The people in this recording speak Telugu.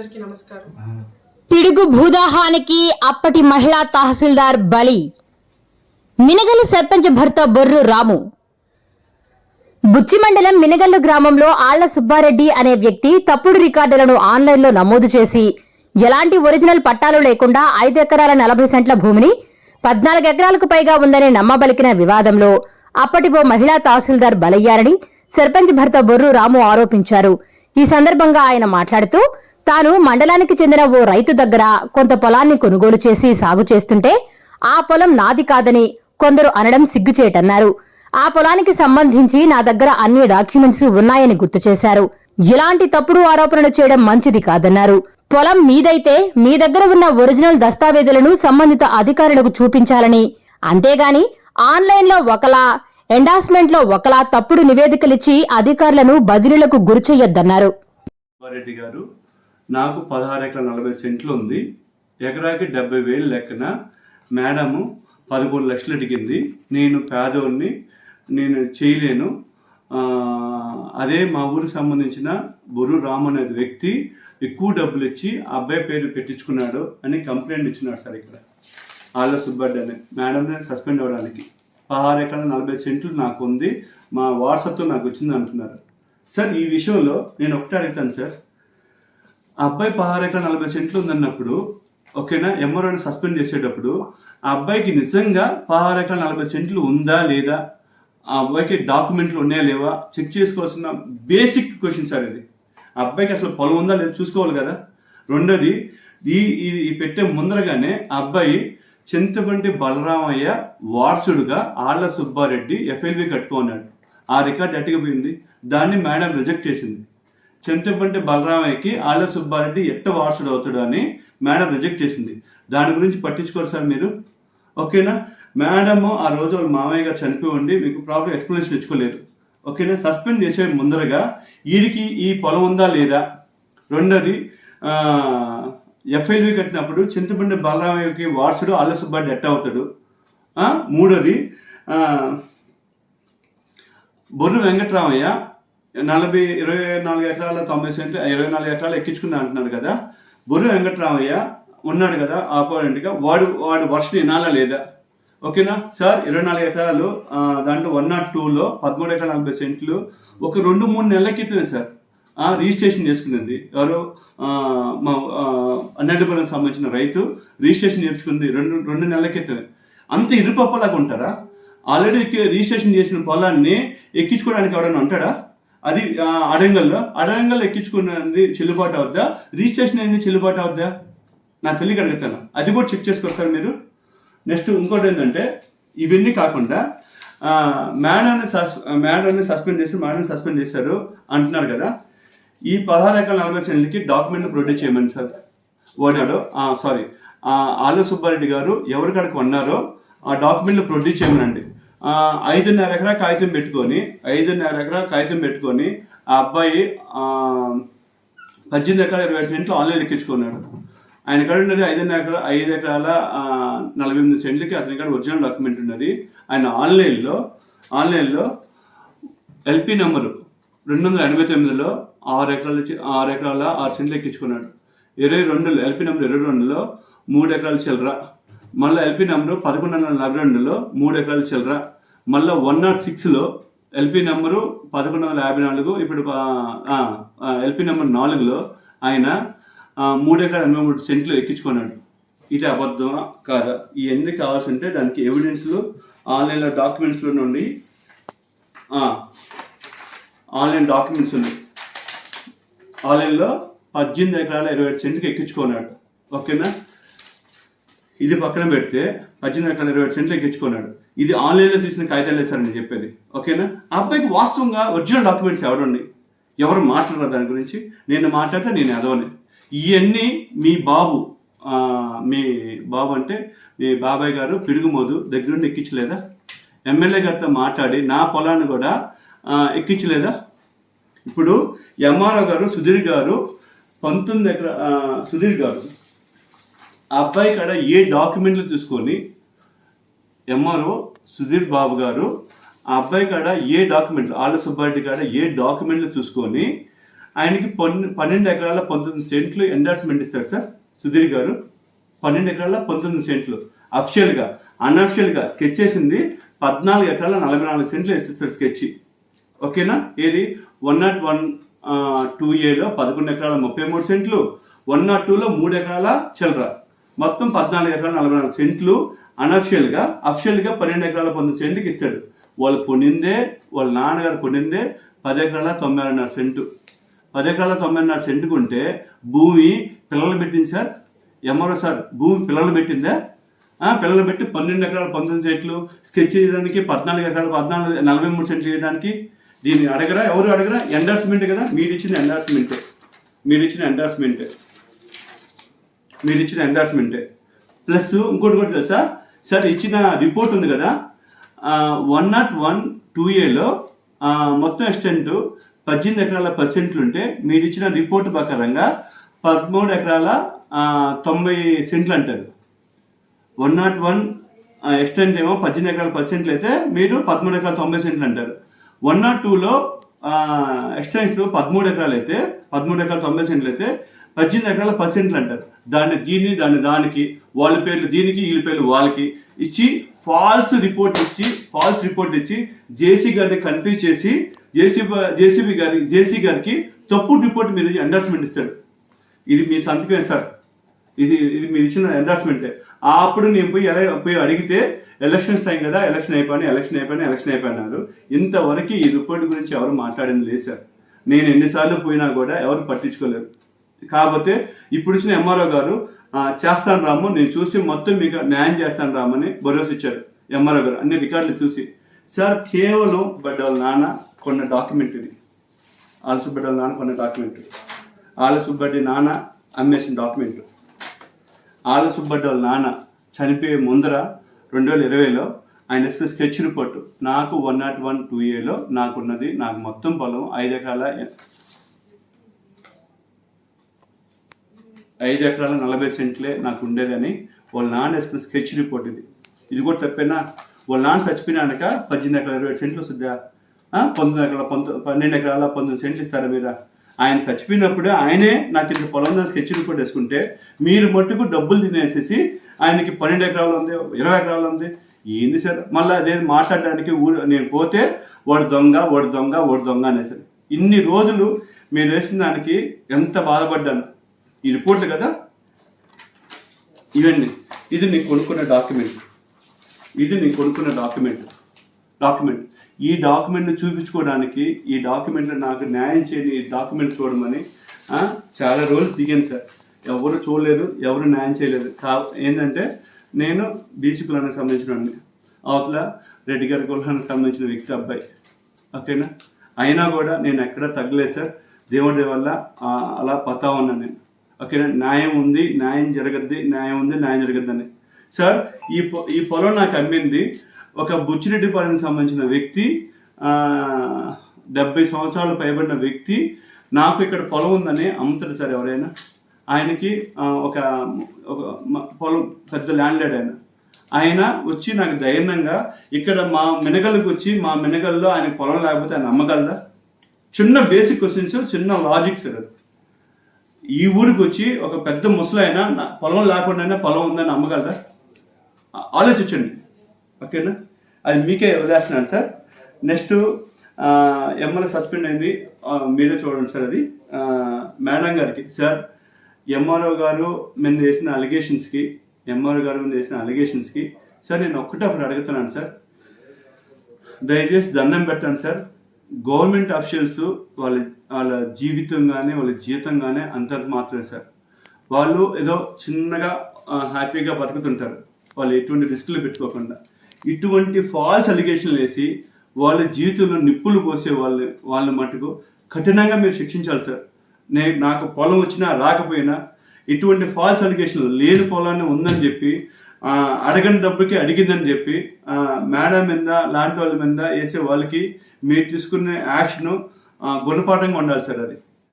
అందరికీ నమస్కారం. పిడుగు భూదాహానికి అప్పటి మహిళా తహసీల్దార్ బలి. మినగల్లు సర్పంచ్ భర్త బొర్రు రాము. బుచ్చి మండలం మినగల్లు గ్రామంలో ఆళ్ళ సుబ్బారెడ్డి అనే వ్యక్తి తప్పుడు రికార్డులను ఆన్లైన్లో నమోదు చేసి ఎలాంటి ఒరిజినల్ పట్టాలు లేకుండా ఐదు ఎకరాల నలభై సెంట్ల భూమిని పద్నాలుగు ఎకరాలకు పైగా ఉందని నమ్మబలికిన వివాదంలో అప్పటి ఓ మహిళా తహసీల్దార్ బలయ్యారని సర్పంచ్ భర్త బొర్రు రాము ఆరోపించారు. ఈ సందర్భంగా ఆయన మాట్లాడుతూ తాను మండలానికి చెందిన ఓ రైతు దగ్గర కొంత పొలాన్ని కొనుగోలు చేసి సాగు చేస్తుంటే ఆ పొలం నాది కాదని కొందరు అనడం సిగ్గుచేటన్నారు. ఆ పొలానికి సంబంధించి నా దగ్గర అన్ని డాక్యుమెంట్స్ ఉన్నాయని గుర్తు చేశారు. ఇలాంటి తప్పుడు ఆరోపణలు చేయడం మంచిది కాదన్నారు. పొలం మీదైతే మీ దగ్గర ఉన్న ఒరిజినల్ దస్తావేజులను సంబంధిత అధికారులకు చూపించాలని. అంతేగాని ఆన్లైన్లో ఒకలా ఎండార్స్మెంట్లో ఒకలా తప్పుడు నివేదికలిచ్చి అధికారులను బదిలీలకు గురిచెయ్యొద్దన్నారు రెడ్డి గారు నాకు పదహారు ఎకరాల నలభై సెంట్లు ఉంది. ఎకరాకి డెబ్బై వేలు లెక్కన మేడము పదకొండు లక్షలు అడిగింది. నేను పేదోడిని నేను చేయలేను. అదే మా ఊరికి సంబంధించిన బొరు రామ్ అనే వ్యక్తి ఎక్కువ డబ్బులు ఇచ్చి ఆ అబ్బాయి పేరు పెట్టించుకున్నాడు అని కంప్లైంట్ ఇచ్చినాడు సార్ ఇక్కడ. ఆళ్ళ సుబ్బడ్డి అని మేడం నేను సస్పెండ్ అవ్వడానికి. పదహారు ఎకరాల నలభై సెంట్లు నాకు ఉంది. మా వాట్సాప్తో నాకు వచ్చింది అంటున్నారు. సార్ ఈ విషయంలో నేను ఒకటే అడుగుతాను సార్. ఆ అబ్బాయి పదహారు ఎకరాలు నలభై సెంట్లు ఉందన్నప్పుడు ఓకేనా ఎంఆర్ఓని సస్పెండ్ చేసేటప్పుడు ఆ అబ్బాయికి నిజంగా పదహారు ఎకరాల నలభై సెంట్లు ఉందా లేదా? ఆ అబ్బాయికి డాక్యుమెంట్లు ఉన్నాయా లేవా? చెక్ చేసుకోవాల్సిన బేసిక్ క్వశ్చన్ సార్ ఇది. ఆ అబ్బాయికి అసలు పొలం ఉందా లేదా చూసుకోవాలి కదా. రెండోది ఈ ఈ- పెట్టే ముందరగానే ఆ అబ్బాయి చింతపంటి బలరామయ్య వారసుడుగా ఆళ్ళ సుబ్బారెడ్డి ఎఫ్ఎల్వి కట్టుకున్నాడు. ఆ రికార్డ్ ఎట్టకపోయింది దాన్ని మేడం రిజెక్ట్ చేసింది. చింతబంటి బలరామయ్యకి ఆళ్ళ సుబ్బారెడ్డి ఎట్ట వారసుడు అవుతాడు అని మేడం రిజెక్ట్ చేసింది. దాని గురించి పట్టించుకోరు సార్ మీరు. ఓకేనా? మేడము ఆ రోజు వాళ్ళ మామయ్య గారు చనిపోయి ఉండి మీకు ప్రాపర్ ఎక్స్ప్లెనేషన్ ఇచ్చుకోలేదు. ఓకేనా? సస్పెండ్ చేసే ముందరగా వీడికి ఈ పొలం ఉందా లేదా? రెండోది ఎఫ్ఐల్వి కట్టినప్పుడు చింతపండి బలరామయ్యకి వారసుడు ఆళ్ళ సుబ్బారెడ్డి ఎట్ట అవుతాడు? మూడోది బొర్రు వెంకట్రామయ్య నలభై ఇరవై నాలుగు ఎకరాల తొంభై సెంట్లు ఇరవై నాలుగు ఎకరాలు ఎక్కించుకున్నా అంటున్నాడు కదా. బొర్రు వెంకటరామయ్య ఉన్నాడు కదా ఆపోనెంట్గా వాడు వాడు వర్షం వినాలా లేదా? ఓకేనా? సార్ ఇరవై నాలుగు ఎకరాలు దాంట్లో వన్ నాట్ టూలో పదమూడు ఎకరాల నలభై సెంట్లు ఒక రెండు మూడు నెలల క్రితమే సార్ రిజిస్ట్రేషన్ చేసుకుంది. ఎవరు? మా అన్నడిపల్లికి సంబంధించిన రైతు రిజిస్ట్రేషన్ చేసుకుంది రెండు రెండు నెలల క్రితమే. అంత ఇరుపప్పలాగా ఉంటారా? ఆల్రెడీ రిజిస్ట్రేషన్ చేసిన పొలాన్ని ఎక్కించుకోవడానికి ఎవడైనా ఉంటాడా అది అడంగల్లో అడంగల్ ఎక్కించుకున్నది చెల్లుబాటు అవుద్దా? రిజిస్ట్రేషన్ అయింది చెల్లుబాటు అవుద్దా? నా తెలియక అడుగుతాను. అది కూడా చెక్ చేసుకొస్తారు మీరు. నెక్స్ట్ ఇంకోటి ఏంటంటే ఇవన్నీ కాకుండా మేడాన్ని సస్ మేడాన్ని సస్పెండ్ చేసి మేడాన్ని సస్పెండ్ చేశారు అంటున్నారు కదా. ఈ పదహారు ఎకరాల నలభై సెంట్లకి డాక్యుమెంట్ ప్రొడ్యూస్ చేయమని సార్. ఓడాడు సారీ ఆలు సుబ్బారెడ్డి గారు ఎవరి కాడికి ఉన్నారో ఆ డాక్యుమెంట్లు ప్రొడ్యూస్ చేయమనండి. ఐదున్నర ఎకరా కాగితం పెట్టుకొని ఐదున్నర ఎకరా కాగితం పెట్టుకొని ఆ అబ్బాయి పద్దెనిమిది ఎకరాల ఇరవై ఐదు సెంట్లు ఆన్లైన్ ఎక్కించుకున్నాడు. ఆయన కాడ ఉన్నది ఐదున్నర ఎకరా ఐదు ఎకరాల నలభై ఎనిమిది సెంట్లకి అతని కాడ ఒరిజినల్ డాక్యుమెంట్ ఉన్నది. ఆయన ఆన్లైన్లో ఆన్లైన్లో ఎల్పి నెంబరు రెండు వందల ఎనభై తొమ్మిదిలో ఆరు ఎకరాల చి- ఆరు ఎకరాల ఆరు సెంట్లు ఎక్కించుకున్నాడు. ఇరవై రెండులో ఎల్పి నెంబర్ ఇరవై రెండులో మూడు ఎకరాల చిల్లర. మళ్ళీ ఎల్పి నెంబరు పదకొండు వందల నలభై రెండులో మూడు ఎకరాలు చిల్లర. మళ్ళీ వన్ నాట్ సిక్స్లో ఎల్పి నెంబరు పదకొండు వందల యాభై నాలుగు ఇప్పుడు ఎల్పి నెంబర్ నాలుగులో ఆయన మూడు ఎకరాల ఎనభై మూడు సెంట్లు ఎక్కించుకున్నాడు. ఇది అబద్ధమా? కాదా? ఇవన్నీ కావాల్సి ఉంటే దానికి ఎవిడెన్స్లు ఆన్లైన్లో డాక్యుమెంట్స్లో నుండి ఆన్లైన్ డాక్యుమెంట్స్ ఉన్నాయి ఆన్లైన్లో పద్దెనిమిది ఎకరాల ఇరవై ఏడు సెంట్కి ఎక్కించుకున్నాడు. ఓకేనా? ఇది పక్కన పెడితే పద్దెనిమిది రకాల ఇరవై సెంట్లు ఎక్కించుకున్నాడు. ఇది ఆన్లైన్లో తీసిన కాగితాలే సార్ నేను చెప్పేది. ఓకేనా? ఆ అబ్బాయికి వాస్తవంగా ఒరిజినల్ డాక్యుమెంట్స్ ఎవరున్నాయి ఎవరు మాట్లాడరు దాని గురించి? నేను మాట్లాడితే నేను ఎదవని ఇవన్నీ మీ బాబు మీ బాబు అంటే మీ బాబాయ్ గారు పిడుగుమోదు దగ్గరుండి ఎక్కించలేదా? ఎమ్మెల్యే గారితో మాట్లాడి నా పొలాన్ని కూడా ఎక్కించలేదా? ఇప్పుడు ఎంఆర్ఓ గారు సుధీర్ గారు పంతొమ్మిది ఎకరా సుధీర్ గారు ఆ అబ్బాయి కాడ ఏ డాక్యుమెంట్లు తీసుకొని ఎంఆర్ఓ సుధీర్ బాబు గారు ఆ అబ్బాయి కాడ ఏ డాక్యుమెంట్లు ఆళ్ళ సుబ్బారెడ్డి కాడ ఏ డాక్యుమెంట్లు చూసుకొని ఆయనకి పన్ను పన్నెండు ఎకరాల పంతొమ్మిది సెంట్లు ఎండార్స్మెంట్ ఇస్తాడు సార్ సుధీర్ గారు. పన్నెండు ఎకరాల పంతొమ్మిది సెంట్లు. అఫిషియల్గా అన్అఫిషియల్గా స్కెచ్ చేసింది పద్నాలుగు ఎకరాల నలభై నాలుగు సెంట్లు వేసిస్తాడు స్కెచ్ ఓకేనా? ఏది? వన్ నాట్ వన్ టూ ఏలో పదకొండు ఎకరాల ముప్పై మూడు సెంట్లు వన్ నాట్ టూలో మూడు ఎకరాల చిల్లర. మొత్తం పద్నాలుగు ఎకరాల నలభై నాలుగు సెంట్లు అనఫిషియల్గా అఫిషియల్గా పన్నెండు ఎకరాల పంతొమ్మిది సెంట్లకి ఇస్తాడు. వాళ్ళు కొనిందే వాళ్ళ నాన్నగారు కొనిందే పది ఎకరాల తొంభై ఆరున్నర సెంటు. పది ఎకరాల ఎన్నర సెంటు ఉంటే భూమి పిల్లలు పెట్టింది సార్? MRO sir? భూమి పిల్లలు పెట్టిందా? పిల్లలు పెట్టి పన్నెండు ఎకరాల పంతొమ్మిది సెంట్లు స్కెచ్ చేయడానికి పద్నాలుగు ఎకరాలు పద్నాలుగు నలభై మూడు సెంట్లు చేయడానికి దీన్ని అడగరా? ఎవరు అడగరా? ఎండార్స్మెంట్ కదా? మీరు ఇచ్చిన ఎండార్స్మెంట్ మీరు ఇచ్చిన ఎండార్స్మెంట్ మీరు ఇచ్చిన ఎండార్స్మెంటే ప్లస్ ఇంకోటి కూడా తెలుసా? సార్ ఇచ్చిన రిపోర్ట్ ఉంది కదా? వన్ నాట్ వన్ టూ ఏలో మొత్తం ఎక్స్టెంట్ పద్దెనిమిది ఎకరాల పర్సెంట్లు ఉంటే మీరు ఇచ్చిన రిపోర్ట్ ప్రకారంగా పదమూడు ఎకరాల తొంభై సెంట్లు అంటారు. వన్ నాట్ వన్ ఎక్స్టెంట్ ఏమో పద్దెనిమిది ఎకరాల పర్సెంట్లు అయితే మీరు పదమూడు ఎకరాల తొంభై సెంట్లు అంటారు. వన్ నాట్ టూలో ఎక్స్టెంట్ పదమూడు ఎకరాలు అయితే పదమూడు ఎకరాల తొంభై సెంట్లు అయితే పద్దెనిమిది ఎకరాల పర్సెంట్లు అంటారు. దాన్ని దీన్ని దాన్ని దానికి వాళ్ళ పేర్లు దీనికి వీళ్ళ పేర్లు వాళ్ళకి ఇచ్చి ఫాల్స్ రిపోర్ట్ ఇచ్చి ఫాల్స్ రిపోర్ట్ ఇచ్చి జేసీ గారిని కన్ఫ్యూజ్ చేసి జేసీ జేసీబీ గారి జేసీ గారికి తప్పు రిపోర్ట్ మీరు ఎండార్స్మెంట్ ఇస్తాడు ఇది మీ సంతకమే సార్? ఇది ఇది మీరు ఇచ్చిన ఎండార్స్మెంటే అప్పుడు నేను పోయి ఎలా పోయి అడిగితే ఎలక్షన్స్ టైం కదా ఎలక్షన్ అయిపోయినా ఎలక్షన్ అయిపోయినా ఎలక్షన్ అయిపోయినారు. ఇంతవరకు ఈ రిపోర్ట్ గురించి ఎవరు మాట్లాడింది లేదు సార్. నేను ఎన్నిసార్లు పోయినా కూడా ఎవరు పట్టించుకోలేరు కాకపోతే ఇప్పుడు ఇచ్చిన ఎంఆర్ఓ గారు చేస్తాను రాము నేను చూసి మొత్తం మీకు న్యాయం చేస్తాను రామని భరోసా ఇచ్చారు ఎంఆర్ఓ గారు అన్ని రికార్డులు చూసి. సార్ కేవలం బట్ వాళ్ళ నాన్న కొన్న డాక్యుమెంట్ ఇది. ఆలసుబ్బడ్డి వాళ్ళ నాన్న కొన్న డాక్యుమెంట్. ఆలసుబ్బడ్డి నాన్న అమ్మేసిన డాక్యుమెంట్. ఆల సుబ్బడ్డి వాళ్ళ నాన్న చనిపోయే ముందర రెండు వేల ఇరవైలో ఆయన ఇచ్చిన స్కెచ్ రిపోర్ట్ నాకు వన్ నాట్ వన్ టూ ఏలో నాకున్నది నాకు మొత్తం పొలం ఐదు ఎకరాల ఐదు ఎకరాల నలభై సెంట్లే నాకు ఉండేదని వాళ్ళ నాన్న వేసుకున్న స్కెచ్ రిపోర్ట్ ఇది. ఇది కూడా తప్పేనా? వాళ్ళ నాన్న చచ్చిపోయినాక పద్దెనిమిది ఎకరాల ఇరవై సెంట్లు వస్తుందా? పంతొమ్మిది ఎకరాల పంతొమ్మిది పన్నెండు ఎకరాల పంతొమ్మిది సెంట్లు ఇస్తారా మీరు? ఆయన చచ్చిపోయినప్పుడు ఆయనే నాకు ఇంత పొలం స్కెచ్ రిపోర్ట్ వేసుకుంటే మీరు మట్టుకు డబ్బులు తినేసేసి ఆయనకి పన్నెండు ఎకరాలు ఉంది ఇరవై ఎకరాలు ఉంది. ఏంది సార్? మళ్ళీ అదే మాట్లాడడానికి ఊరు నేను పోతే వాడు దొంగ వాడు దొంగ వాడు దొంగ అనేసారు ఇన్ని రోజులు మీరు వేసిన దానికి ఎంత బాధపడ్డాను? ఈ రిపోర్ట్లు కదా? ఇవన్నీ ఇది నేను కొనుక్కున్న డాక్యుమెంట్. ఇది నేను కొనుక్కున్న డాక్యుమెంట్. డాక్యుమెంట్. ఈ డాక్యుమెంట్ని చూపించుకోవడానికి ఈ డాక్యుమెంట్లో నాకు న్యాయం చేయని ఈ డాక్యుమెంట్ చూడమని చాలా రోజులు దిగాను సార్. ఎవరు చూడలేదు ఎవరు న్యాయం చేయలేదు. కా ఏంటంటే నేను బీసీ కులానికి సంబంధించిన అవతల రెడ్డి గారి కులానికి సంబంధించిన వ్యక్తి అబ్బాయి. ఓకేనా? అయినా కూడా నేను ఎక్కడ తగ్గలేదు సార్. దేవుడి వల్ల అలా పతా ఉన్నాను నేను. ఓకేనా? న్యాయం ఉంది న్యాయం జరగద్ది న్యాయం ఉంది న్యాయం జరగద్దని సార్ ఈ పొ- ఈ పొలం నాకు అమ్మింది ఒక బుచ్చిరెడ్డిపాలెంకి సంబంధించిన వ్యక్తి డెబ్బై సంవత్సరాలు పైబడిన వ్యక్తి. నాకు ఇక్కడ పొలం ఉందని అమ్ముతాడు సార్ ఎవరైనా. ఆయనకి ఒక ఒక పొలం పెద్ద ల్యాండ్ లాడ్ ఆయన. ఆయన వచ్చి నాకు ధైర్యంగా ఇక్కడ మా మినగలకు వచ్చి మా మినగల్లో ఆయన పొలం లేకపోతే ఆయన అమ్మగలదా చిన్న బేసిక్ క్వశ్చన్స్ చిన్న లాజిక్ సార్ అది. ఈ ఊరికి వచ్చి ఒక పెద్ద ముసలైనా నా- పొలం లేకుండానే పొలం ఉందని అమ్మగలరా ఆలోచించండి. ఓకేనా? అది మీకే వదిలేస్తున్నాను సార్. నెక్స్ట్ ఎమ్మెల్యే సస్పెండ్ అయింది. మీరే చూడండి సార్ అది. మేడం గారికి. సార్ ఎంఆర్ఓ గారు మీద వేసిన అలిగేషన్స్కి ఎంఆర్ఓ గారు మీద వేసిన అలిగేషన్స్కి సార్ నేను ఒక్కటే ఒకటి అడుగుతున్నాను సార్. దయచేసి దండం పెట్టాను సార్. గవర్నమెంట్ అఫీషియల్స్ వాళ్ళ వాళ్ళ జీవితం కానీ వాళ్ళ జీతం కానీ అంతది మాత్రమే సార్. వాళ్ళు ఏదో చిన్నగా హ్యాపీగా బతుకుతుంటారు. వాళ్ళు ఎటువంటి రిస్క్లు పెట్టుకోకుండా. ఇటువంటి ఫాల్స్ అలిగేషన్లు వేసి వాళ్ళ జీవితంలో నిప్పులు పోసే వాళ్ళని వాళ్ళ మటుకు కఠినంగా మీరు శిక్షించాలి సార్. నేను నాకు పొలం వచ్చినా రాకపోయినా ఇటువంటి ఫాల్స్ అలిగేషన్లు లేని పొలాన్ని ఉందని చెప్పి అడగని డబ్బుకి అడిగిందని చెప్పి మేడం మీద లాంటి వాళ్ళ మీద వేసే వాళ్ళకి మీరు తీసుకునే యాక్షన్ గుణపాఠంగా ఉండాలి సార్ అది.